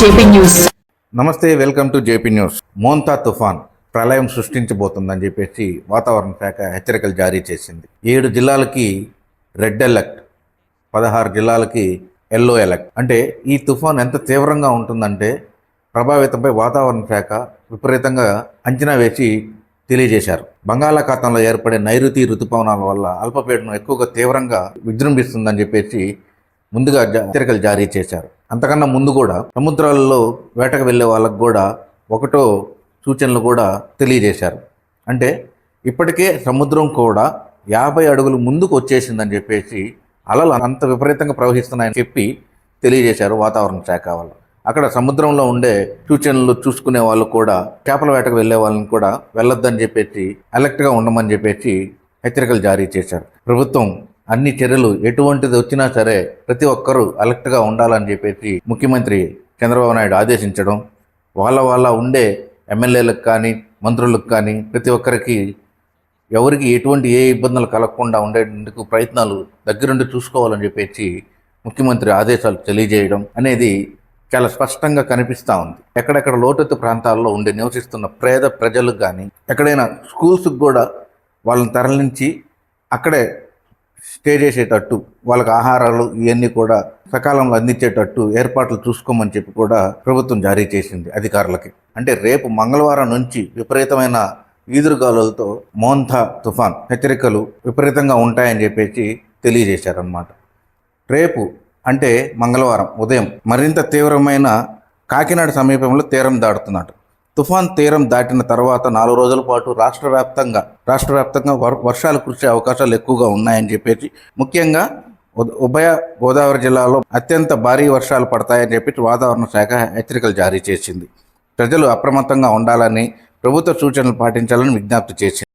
JP నమస్తే welcome to JP news. Montha తుఫాన్ ప్రళయం సృష్టించబోతుందని చెప్పేసి వాతావరణ శాఖ హెచ్చరికలు జారీ చేసింది. ఏడు జిల్లాలకి రెడ్ అలర్ట్ పదహారు జిల్లాలకి ఎల్లో అలర్ట్. అంటే ఈ తుఫాన్ ఎంత తీవ్రంగా ఉంటుందంటే ప్రభావితంపై వాతావరణ శాఖ విపరీతంగా అంచనా వేసి తెలియజేశారు. బంగాళాఖాతంలో ఏర్పడే నైరుతి ఋతుపవనాల వల్ల అల్పపీడనం ఎక్కువగా తీవ్రంగా విజృంభిస్తుందని చెప్పేసి ముందుగా హెచ్చరికలు జారీ చేశారు. అంతకన్నా ముందు కూడా సముద్రాలలో వేటకు వెళ్ళే వాళ్ళకు కూడా ఒకటో సూచనలు కూడా తెలియజేశారు. అంటే ఇప్పటికే సముద్రం కూడా యాభై అడుగులు ముందుకు వచ్చేసిందని చెప్పేసి అలలు అంత విపరీతంగా ప్రవహిస్తున్నాయని చెప్పి తెలియజేశారు వాతావరణ శాఖ వాళ్ళు. అక్కడ సముద్రంలో ఉండే సూచనలు చూసుకునే వాళ్ళు కూడా చేపల వేటకు వెళ్ళే వాళ్ళని కూడా వెళ్ళొద్దని చెప్పేసి అలర్ట్గా ఉండమని చెప్పేసి హెచ్చరికలు జారీ చేశారు. ప్రభుత్వం అన్ని చర్యలు ఎటువంటిది వచ్చినా సరే ప్రతి ఒక్కరూ అలర్ట్గా ఉండాలని చెప్పేసి ముఖ్యమంత్రి చంద్రబాబు నాయుడు ఆదేశించడం వాళ్ళ వాళ్ళ ఉండే ఎమ్మెల్యేలకు కానీ మంత్రులకు కానీ ప్రతి ఒక్కరికి ఎవరికి ఎటువంటి ఏ ఇబ్బందులు కలగకుండా ఉండేందుకు ప్రయత్నాలు దగ్గరుండి చూసుకోవాలని చెప్పేసి ముఖ్యమంత్రి ఆదేశాలు తెలియజేయడం అనేది చాలా స్పష్టంగా కనిపిస్తూ ఉంది. ఎక్కడెక్కడ లోతట్టు ప్రాంతాల్లో ఉండి నివసిస్తున్న పేద ప్రజలకు కానీ ఎక్కడైనా స్కూల్స్కి కూడా వాళ్ళని తరలించి అక్కడే స్టే చేసేటట్టు వాళ్ళకి ఆహారాలు ఇవన్నీ కూడా సకాలంలో అందించేటట్టు ఏర్పాట్లు చూసుకోమని చెప్పి కూడా ప్రభుత్వం జారీ చేసింది అధికారులకి. అంటే రేపు మంగళవారం నుంచి విపరీతమైన ఈదురుగాలులతో మోంథా తుఫాన్ హెచ్చరికలు విపరీతంగా ఉంటాయని చెప్పేసి తెలియజేశారన్నమాట. రేపు అంటే మంగళవారం ఉదయం మరింత తీవ్రమైన కాకినాడ సమీపంలో తీరం దాటుతున్నాడు తుఫాన్ తీరం దాటిన తర్వాత నాలుగు రోజుల పాటు రాష్ట్ర వ్యాప్తంగా రాష్ట్ర వ్యాప్తంగా వర్- వర్షాలు కురిసే అవకాశాలు ఎక్కువగా ఉన్నాయని చెప్పేసి ముఖ్యంగా ఉభయ గోదావరి జిల్లాలో అత్యంత భారీ వర్షాలు పడతాయని చెప్పి వాతావరణ శాఖ హెచ్చరికలు జారీ చేసింది. ప్రజలు అప్రమత్తంగా ఉండాలని ప్రభుత్వ సూచనలు పాటించాలని విజ్ఞప్తి చేసింది.